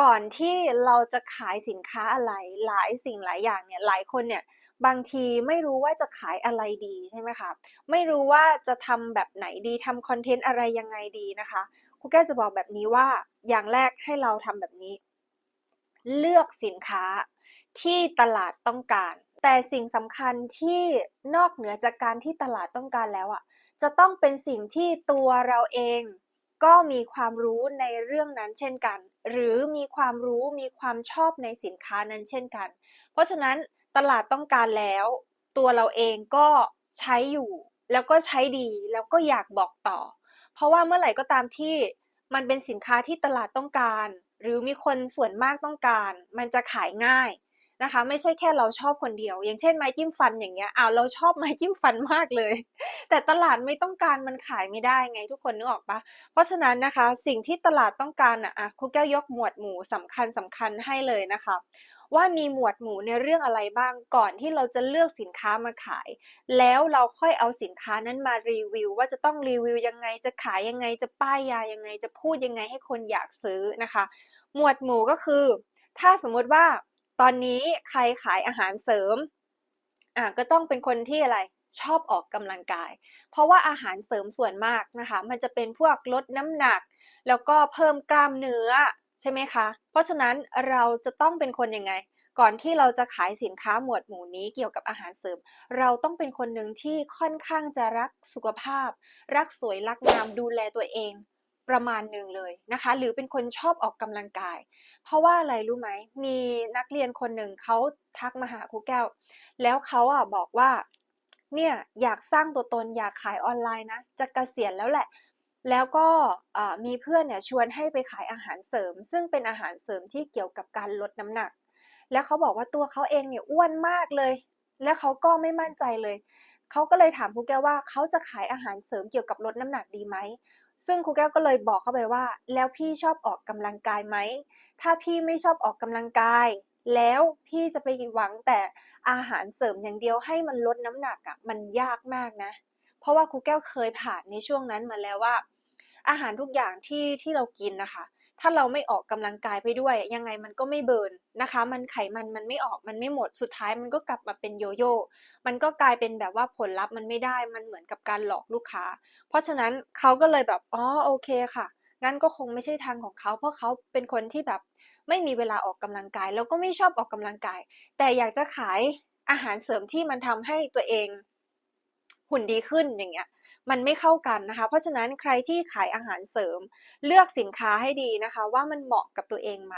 ก่อนที่เราจะขายสินค้าอะไรหลายสิ่งหลายอย่างเนี่ยหลายคนเนี่ยบางทีไม่รู้ว่าจะขายอะไรดีใช่ไหมคะไม่รู้ว่าจะทำแบบไหนดีทำคอนเทนต์อะไรยังไงดีนะคะครูแก้จะบอกแบบนี้ว่าอย่างแรกให้เราทำแบบนี้ เลือกสินค้าที่ตลาดต้องการ แต่สิ่งสำคัญที่นอกเหนือจากการที่ตลาดต้องการแล้วอะจะต้องเป็นสิ่งที่ตัวเราเอง ก็มีความรู้ในเรื่องนั้นเช่นกัน หรือมีความรู้มีความชอบในสินค้านั้นเช่นกัน เพราะฉะนั้นตลาดต้องการแล้ว ตัวเราเองก็ใช้อยู่ แล้วก็ใช้ดีแล้วก็อยากบอกต่อ เพราะว่าเมื่อไหร่ก็ตามที่มันเป็นสินค้าที่ตลาดต้องการ หรือมีคนส่วนมากต้องการ มันจะขายง่าย นะคะ ไม่ใช่แค่เราชอบคนเดียว อย่างเช่นไม้จิ้มฟันอย่างเงี้ยอ้าวเราชอบไม้จิ้มฟันมากเลย แต่ตลาดไม่ต้องการมันขายไม่ได้ไงทุกคนนึกออกปะเพราะฉะนั้นนะคะสิ่งที่ตลาดต้องการอะอะครูแก้วยกหมวดหมู่สำคัญสำคัญให้เลยนะคะว่ามีหมวดหมู่ในเรื่องอะไรบ้างก่อนที่เราจะเลือกสินค้ามาขาย แล้วเราค่อยเอาสินค้านั้นมารีวิว ว่าจะต้องรีวิวยังไงจะขายยังไงจะป้ายยายังไงจะพูดยังไงให้คนอยากซื้อนะคะ หมวดหมู่ก็คือ ถ้าสมมติว่า ตอนนี้ใครขายอาหารเสริมอะก็ต้องเป็นคนที่อะไรชอบออกกำลังกาย เพราะว่าอาหารเสริมส่วนมากนะคะ มันจะเป็นพวกลดน้ำหนัก แล้วก็เพิ่มกล้ามเนื้อใช่ไหมคะ เพราะฉะนั้นเราจะต้องเป็นคนยังไง ก่อนที่เราจะขายสินค้าหมวดหมู่นี้เกี่ยวกับอาหารเสริม เราต้องเป็นคนหนึ่งที่ค่อนข้างจะรักสุขภาพ รักสวยรักงามดูแลตัวเอง ประมาณหนึ่งเลยนะคะ หรือเป็นคนชอบออกกำลังกาย เพราะว่าอะไรรู้ไหมมีนักเรียนคนหนึ่งเขาทักมาหาครูแก้ว แล้วเขาอะบอกว่าเนี่ยอยากสร้างตัวตนอยากขายออนไลน์นะจะเกษียณแล้วแหละ แล้วก็มีเพื่อนเนี่ยชวนให้ไปขายอาหารเสริม ซึ่งเป็นอาหารเสริมที่เกี่ยวกับการลดน้ำหนัก แล้วเขาบอกว่าตัวเขาเองเนี่ยอ้วนมากเลย แล้วเขาก็ไม่มั่นใจเลย เขาก็เลยถามครูแก้วว่าเขาจะขายอาหารเสริมเกี่ยวกับลดน้ำหนักดีไหมซึ่งครูแก้วก็เลยบอกเขาไปว่า แล้วพี่ชอบออกกำลังกายไหมถ้าพี่ไม่ชอบออกกำลังกาย แล้วพี่จะไปหวังแต่อาหารเสริมอย่างเดียวให้มันลดน้ำหนักอะมันยากมากนะ เพราะว่าครูแก้วเคยผ่านในช่วงนั้นมาแล้วว่า อาหารทุกอย่างที่ที่เรากินนะคะ ถ้าเราไม่ออกกำลังกายไปด้วย ยังไงมันก็ไม่เบิร์นนะคะ มันไขมันมันไม่ออกมันไม่หมดสุดท้ายมันก็กลับมาเป็นโยโย่ มันก็กลายเป็นแบบว่าผลลัพธ์มันไม่ได้มันเหมือนกับการหลอกลูกค้า เพราะฉะนั้นเขาก็เลยแบบอ๋อโอเคค่ะงั้นก็คงไม่ใช่ทางของเขา เพราะเขาเป็นคนที่แบบไม่มีเวลาออกกำลังกาย แล้วก็ไม่ชอบออกกำลังกาย แต่อยากจะขายอาหารเสริมที่มันทำให้ตัวเองหุ่นดีขึ้นอย่างเงี้ย มันไม่เข้ากันนะคะ เพราะฉะนั้นใครที่ขายอาหารเสริม เลือกสินค้าให้ดีนะคะ ว่ามันเหมาะกับตัวเองไหม